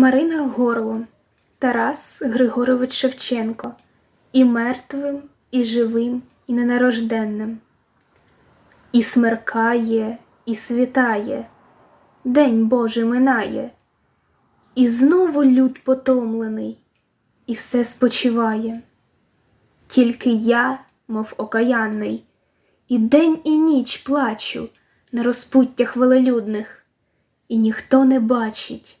Марина Горло, Тарас Григорович Шевченко, і мертвим, і живим, і ненарожденним. І смеркає, і світає, День Божий минає, і знову люд потомлений, і все спочиває. Тільки я, мов окаянний, і день, і ніч плачу на розпуттях велелюдних, і ніхто не бачить,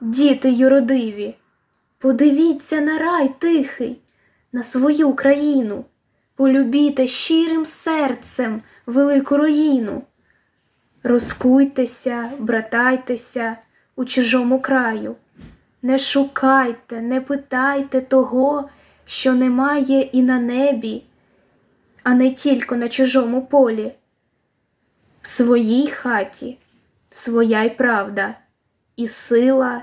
діти юродиві, подивіться на рай тихий, на свою країну, полюбіте щирим серцем велику руїну. Розкуйтеся, братайтеся у чужому краю, не шукайте, не питайте того, що немає і на небі, а не тільки на чужому полі. В своїй хаті своя й правда, і сила,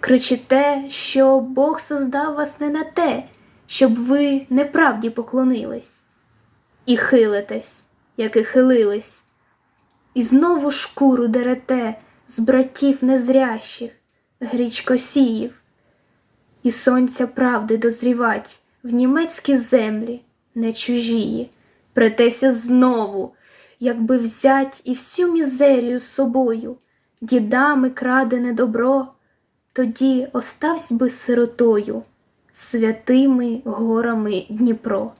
Кричите, що Бог создав вас не на те, щоб ви неправді поклонились, і хилитесь, як і хилились, і знову шкуру дерете з братів незрящих, грічкосіїв, і сонця правди дозрівать в німецькі землі, не чужії, претеся знову, якби взять і всю мізерію з собою, дідами крадене добро, тоді оставсь би сиротою, святими горами Дніпро.